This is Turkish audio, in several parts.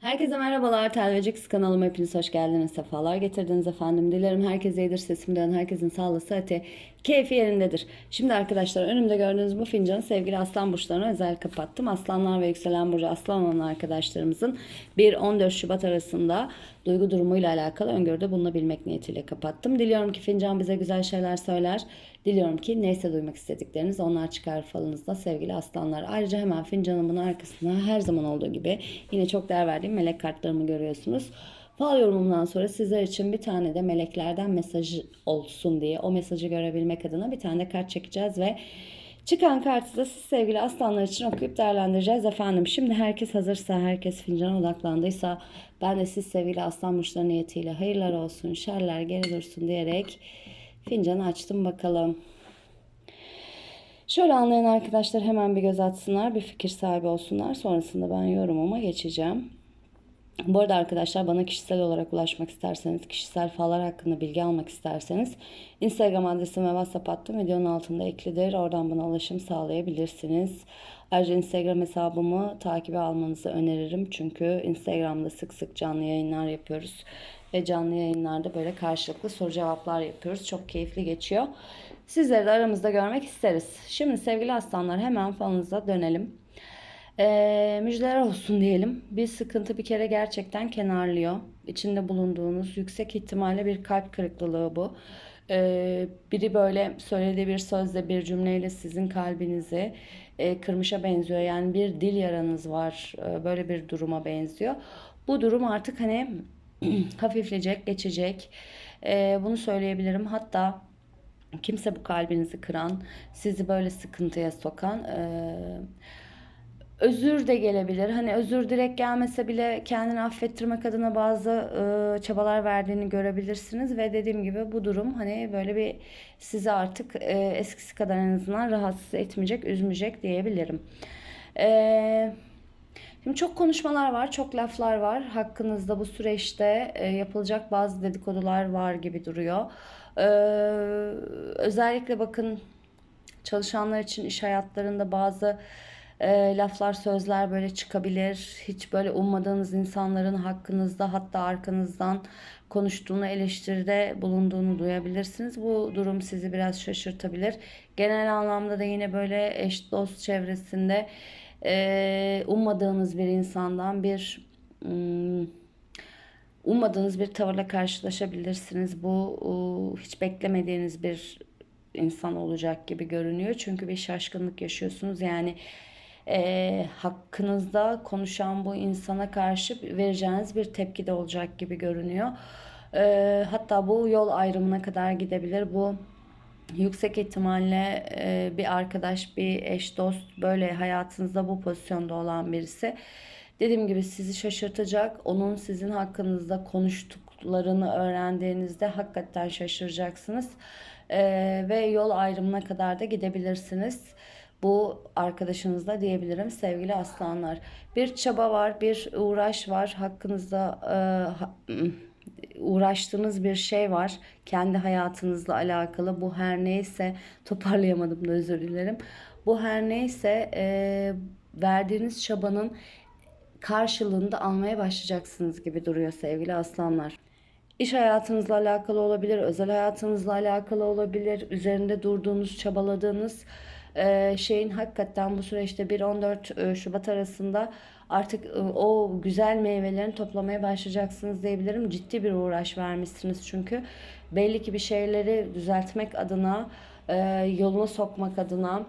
Herkese merhabalar. Telvecix kanalıma hepiniz hoş geldiniz. Sefalar getirdiniz efendim. Dilerim herkese iyidir. Sesimden herkesin sağlığı, sıhhati, keyfi yerindedir. Şimdi arkadaşlar önümde gördüğünüz bu fincanı sevgili aslan burçlarına özel kapattım. Aslanlar ve yükselen burcu aslan olan arkadaşlarımızın 1-14 Şubat arasında duygu durumuyla alakalı öngörüde bulunabilmek niyetiyle kapattım. Diliyorum ki fincan bize güzel şeyler söyler. Diliyorum ki neyse duymak istedikleriniz onlar çıkar falınızda sevgili aslanlar. Ayrıca hemen fincanımın arkasına her zaman olduğu gibi yine çok değer verdiğim melek kartlarımı görüyorsunuz. Fal yorumumdan sonra sizler için bir tane de meleklerden mesaj olsun diye o mesajı görebilmek adına bir tane de kart çekeceğiz ve çıkan kartı da siz sevgili aslanlar için okuyup değerlendireceğiz efendim. Şimdi herkes hazırsa, herkes fincana odaklandıysa ben de siz sevgili aslan burçları niyetiyle hayırlar olsun, şerler geri dursun diyerek fincanı açtım bakalım. Şöyle anlayan arkadaşlar hemen bir göz atsınlar, bir fikir sahibi olsunlar. Sonrasında ben yorumuma geçeceğim. Bu arada arkadaşlar bana kişisel olarak ulaşmak isterseniz, kişisel fallar hakkında bilgi almak isterseniz Instagram adresim ve WhatsApp hattım videonun altında eklidir. Oradan bana ulaşım sağlayabilirsiniz. Ayrıca Instagram hesabımı takibe almanızı öneririm. Çünkü Instagram'da sık sık canlı yayınlar yapıyoruz. Ve canlı yayınlarda böyle karşılıklı soru cevaplar yapıyoruz. Çok keyifli geçiyor. Sizleri de aramızda görmek isteriz. Şimdi sevgili aslanlar hemen falınıza dönelim. Ee, müjdeler olsun diyelim. Bir sıkıntı bir kere gerçekten kenarlıyor. İçinde bulunduğunuz yüksek ihtimalle bir kalp kırıklığı bu. Ee, biri böyle söylediği bir sözle bir cümleyle sizin kalbinizi e, kırmışa benziyor. Yani bir dil yaranız var. Ee, böyle bir duruma benziyor. Bu durum artık hani hafifleyecek, geçecek. Ee, bunu söyleyebilirim. Hatta kimse bu kalbinizi kıran, sizi böyle sıkıntıya sokan... E, özür de gelebilir. Hani özür direkt gelmese bile kendini affettirmek adına bazı e, çabalar verdiğini görebilirsiniz ve dediğim gibi bu durum hani böyle bir sizi artık e, eskisi kadar en azından rahatsız etmeyecek, üzmeyecek diyebilirim. Eee Şimdi çok konuşmalar var, çok laflar var. Hakkınızda bu süreçte e, yapılacak bazı dedikodular var gibi duruyor. Ee, özellikle bakın çalışanlar için iş hayatlarında bazı e, laflar, sözler böyle çıkabilir. Hiç böyle ummadığınız insanların hakkınızda hatta arkanızdan konuştuğunu, eleştiride bulunduğunu duyabilirsiniz. Bu durum sizi biraz şaşırtabilir. Genel anlamda da yine böyle eş dost çevresinde e, ummadığınız bir insandan bir hmm, ummadığınız bir tavırla karşılaşabilirsiniz. Bu hiç beklemediğiniz bir insan olacak gibi görünüyor. Çünkü bir şaşkınlık yaşıyorsunuz. Yani e, hakkınızda konuşan bu insana karşı vereceğiniz bir tepki de olacak gibi görünüyor. E, hatta bu yol ayrımına kadar gidebilir. Bu yüksek ihtimalle e, bir arkadaş, bir eş, dost böyle hayatınızda bu pozisyonda olan birisi. Dediğim gibi sizi şaşırtacak. Onun sizin hakkınızda konuştuklarını öğrendiğinizde hakikaten şaşıracaksınız. E, ve yol ayrımına kadar da gidebilirsiniz bu arkadaşınızla diyebilirim sevgili aslanlar. Bir çaba var, bir uğraş var. Hakkınızda e, uğraştığınız bir şey var. Kendi hayatınızla alakalı. Bu her neyse toparlayamadım da özür dilerim. Bu her neyse e, verdiğiniz çabanın karşılığını da almaya başlayacaksınız gibi duruyor sevgili aslanlar. İş hayatınızla alakalı olabilir, özel hayatınızla alakalı olabilir, üzerinde durduğunuz, çabaladığınız e, şeyin hakikaten bu süreçte 1-14 e, Şubat arasında artık e, o güzel meyvelerini toplamaya başlayacaksınız diyebilirim. Ciddi bir uğraş vermişsiniz çünkü. Belli ki bir şeyleri düzeltmek adına, yoluna sokmak adına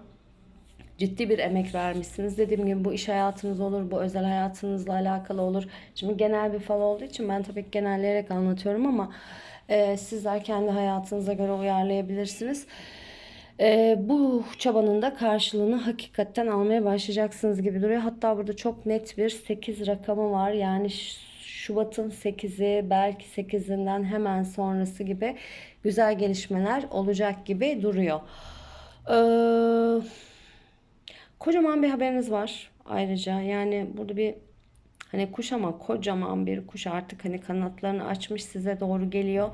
ciddi bir emek vermişsiniz. Dediğim gibi bu iş hayatınız olur, bu özel hayatınızla alakalı olur. Şimdi genel bir fal olduğu için ben tabii ki genelleyerek anlatıyorum ama e, sizler kendi hayatınıza göre uyarlayabilirsiniz. E, bu çabanın da karşılığını hakikaten almaya başlayacaksınız gibi duruyor. Hatta burada çok net bir 8 rakamı var. Yani Şubat'ın 8'i belki 8'inden hemen sonrası gibi güzel gelişmeler olacak gibi duruyor. Eee Kocaman bir haberiniz var ayrıca. Yani burada bir hani kuş ama kocaman bir kuş artık hani kanatlarını açmış size doğru geliyor.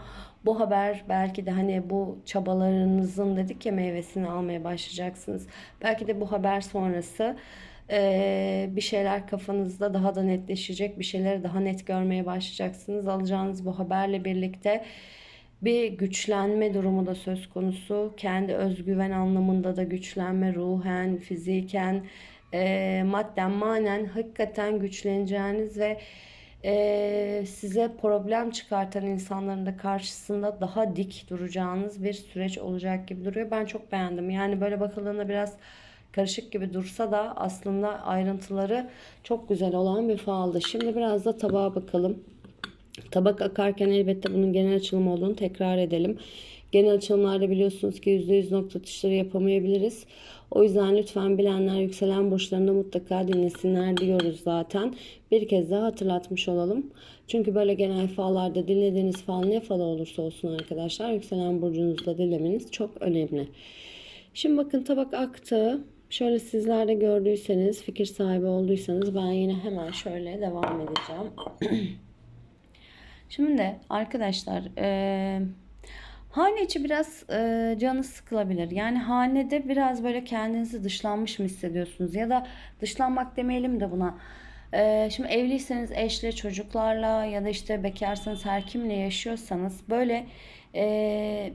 Bu haber belki de hani bu çabalarınızın dedik ya meyvesini almaya başlayacaksınız. Belki de bu haber sonrası Ee, bir şeyler kafanızda daha da netleşecek. Bir şeyleri daha net görmeye başlayacaksınız. Alacağınız bu haberle birlikte bir güçlenme durumu da söz konusu. Kendi özgüven anlamında da güçlenme ruhen, fiziken, e, madden, manen hakikaten güçleneceğiniz ve e, size problem çıkartan insanların da karşısında daha dik duracağınız bir süreç olacak gibi duruyor. Ben çok beğendim. Yani böyle bakıldığında biraz karışık gibi dursa da aslında ayrıntıları çok güzel olan bir faldı. Şimdi biraz da tabağa bakalım. Tabak akarken elbette bunun genel açılım olduğunu tekrar edelim. Genel açılımlarda biliyorsunuz ki %100 nokta atışları yapamayabiliriz. O yüzden lütfen bilenler yükselen burçlarında mutlaka dinlesinler diyoruz zaten. Bir kez daha hatırlatmış olalım. Çünkü böyle genel fallarda dinlediğiniz fal ne falı olursa olsun arkadaşlar yükselen burcunuzda dinlemeniz çok önemli. Şimdi bakın tabak aktı. Şöyle sizler de gördüyseniz, fikir sahibi olduysanız ben yine hemen şöyle devam edeceğim. Şimdi arkadaşlar e, hane içi biraz e, canı sıkılabilir. Yani hanede biraz böyle kendinizi dışlanmış mı hissediyorsunuz? Ya da dışlanmak demeyelim de buna. E, şimdi evliyseniz eşle, çocuklarla ya da işte bekarsanız her kimle yaşıyorsanız böyle e,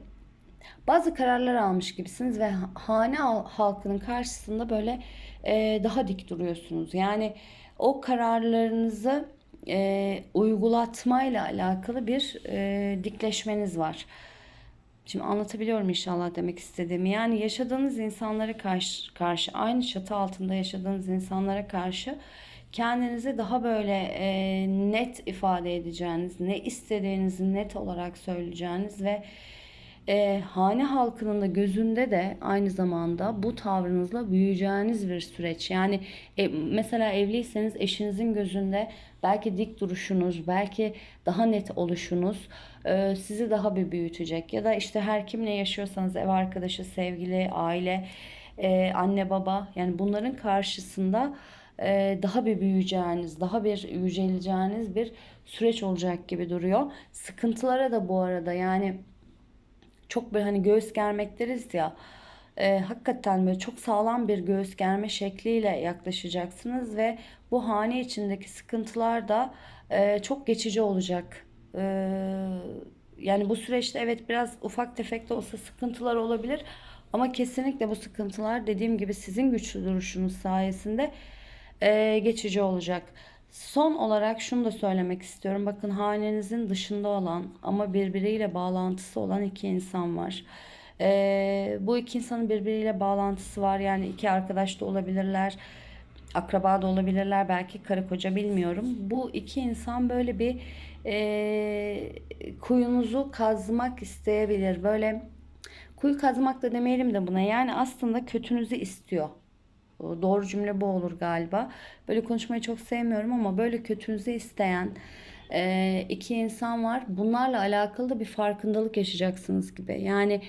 bazı kararlar almış gibisiniz ve hane halkının karşısında böyle e, daha dik duruyorsunuz. Yani o kararlarınızı e, uygulatmayla alakalı bir e, dikleşmeniz var. Şimdi anlatabiliyorum inşallah demek istediğimi. Yani yaşadığınız insanlara karşı, karşı aynı çatı altında yaşadığınız insanlara karşı kendinizi daha böyle e, net ifade edeceğiniz, ne istediğinizi net olarak söyleyeceğiniz ve e, hane halkının da gözünde de aynı zamanda bu tavrınızla büyüyeceğiniz bir süreç. Yani e, mesela evliyseniz eşinizin gözünde belki dik duruşunuz, belki daha net oluşunuz e, sizi daha bir büyütecek. Ya da işte her kimle yaşıyorsanız ev arkadaşı, sevgili, aile, e, anne baba yani bunların karşısında e, daha bir büyüyeceğiniz, daha bir yüceleceğiniz bir süreç olacak gibi duruyor. Sıkıntılara da bu arada yani çok böyle hani göğüs germek deriz ya. E, hakikaten böyle çok sağlam bir göğüs germe şekliyle yaklaşacaksınız ve bu hane içindeki sıkıntılar da e, çok geçici olacak. E, yani bu süreçte evet biraz ufak tefek de olsa sıkıntılar olabilir. Ama kesinlikle bu sıkıntılar dediğim gibi sizin güçlü duruşunuz sayesinde e, geçici olacak. Son olarak şunu da söylemek istiyorum. Bakın hanenizin dışında olan ama birbiriyle bağlantısı olan iki insan var. Ee, bu iki insanın birbiriyle bağlantısı var. Yani iki arkadaş da olabilirler. Akraba da olabilirler. Belki karı koca bilmiyorum. Bu iki insan böyle bir e, kuyunuzu kazmak isteyebilir. Böyle kuyu kazmak da demeyelim de buna. Yani aslında kötünüzü istiyor. Doğru cümle bu olur galiba. Böyle konuşmayı çok sevmiyorum ama böyle kötünüzü isteyen e, iki insan var. Bunlarla alakalı da bir farkındalık yaşayacaksınız gibi. Yani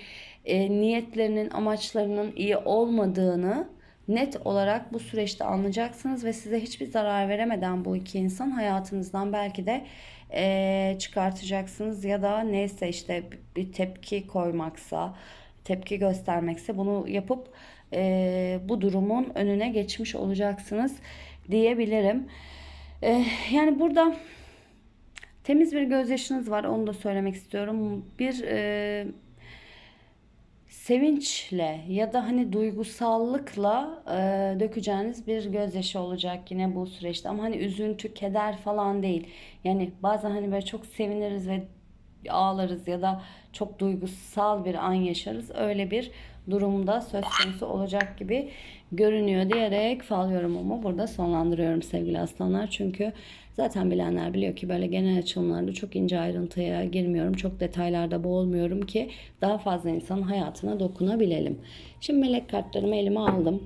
e, niyetlerinin, amaçlarının iyi olmadığını net olarak bu süreçte anlayacaksınız ve size hiçbir zarar veremeden bu iki insan hayatınızdan belki de e, çıkartacaksınız ya da neyse işte bir tepki koymaksa, tepki göstermekse bunu yapıp e, bu durumun önüne geçmiş olacaksınız diyebilirim. E, yani burada temiz bir gözyaşınız var onu da söylemek istiyorum. Bir e, sevinçle ya da hani duygusallıkla e, dökeceğiniz bir gözyaşı olacak yine bu süreçte. Ama hani üzüntü, keder falan değil. Yani bazen hani böyle çok seviniriz ve ağlarız ya da çok duygusal bir an yaşarız. Öyle bir durumda söz konusu olacak gibi görünüyor diyerek fal yorumumu burada sonlandırıyorum sevgili aslanlar. Çünkü zaten bilenler biliyor ki böyle genel açılımlarda çok ince ayrıntıya girmiyorum. Çok detaylarda boğulmuyorum ki daha fazla insanın hayatına dokunabilelim. Şimdi melek kartlarımı elime aldım.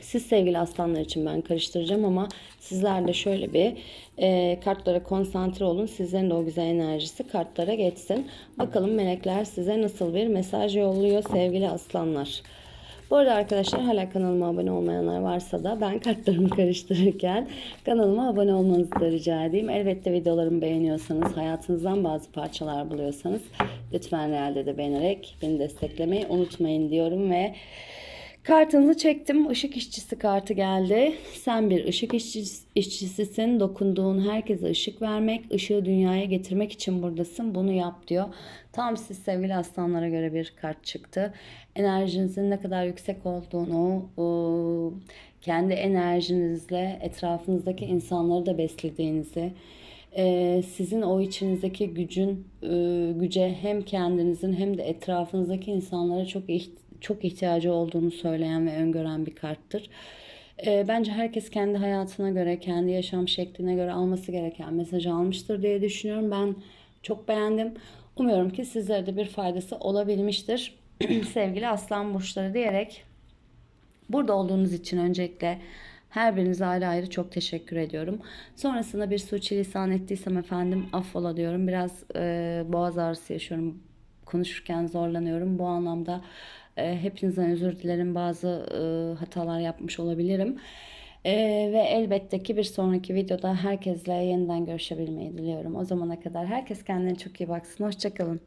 Siz sevgili aslanlar için ben karıştıracağım ama sizler de şöyle bir e, kartlara konsantre olun. Sizlerin de o güzel enerjisi kartlara geçsin. Bakalım melekler size nasıl bir mesaj yolluyor sevgili aslanlar. Bu arada arkadaşlar hala kanalıma abone olmayanlar varsa da ben kartlarımı karıştırırken kanalıma abone olmanızı da rica edeyim. Elbette videolarımı beğeniyorsanız, hayatınızdan bazı parçalar buluyorsanız lütfen realde de beğenerek beni desteklemeyi unutmayın diyorum ve Kartınızı çektim. Işık işçisi kartı geldi. Sen bir ışık işçisi- işçisisin. Dokunduğun herkese ışık vermek, ışığı dünyaya getirmek için buradasın. Bunu yap diyor. Tam siz sevgili aslanlara göre bir kart çıktı. Enerjinizin ne kadar yüksek olduğunu, kendi enerjinizle etrafınızdaki insanları da beslediğinizi, e, sizin o içinizdeki gücün e, güce hem kendinizin hem de etrafınızdaki insanlara çok iht- çok ihtiyacı olduğunu söyleyen ve öngören bir karttır. E, bence herkes kendi hayatına göre, kendi yaşam şekline göre alması gereken mesajı almıştır diye düşünüyorum. Ben çok beğendim. Umuyorum ki sizlere de bir faydası olabilmiştir. Sevgili aslan burçları diyerek Burada olduğunuz için öncelikle her birinize ayrı ayrı çok teşekkür ediyorum. Sonrasında bir suçilisan ettiysem efendim affola diyorum. Biraz e, boğaz ağrısı yaşıyorum. Konuşurken zorlanıyorum. Bu anlamda e, hepinizden özür dilerim. Bazı e, hatalar yapmış olabilirim. E, ve elbette ki bir sonraki videoda herkesle yeniden görüşebilmeyi diliyorum. O zamana kadar herkes kendine çok iyi baksın. Hoşçakalın.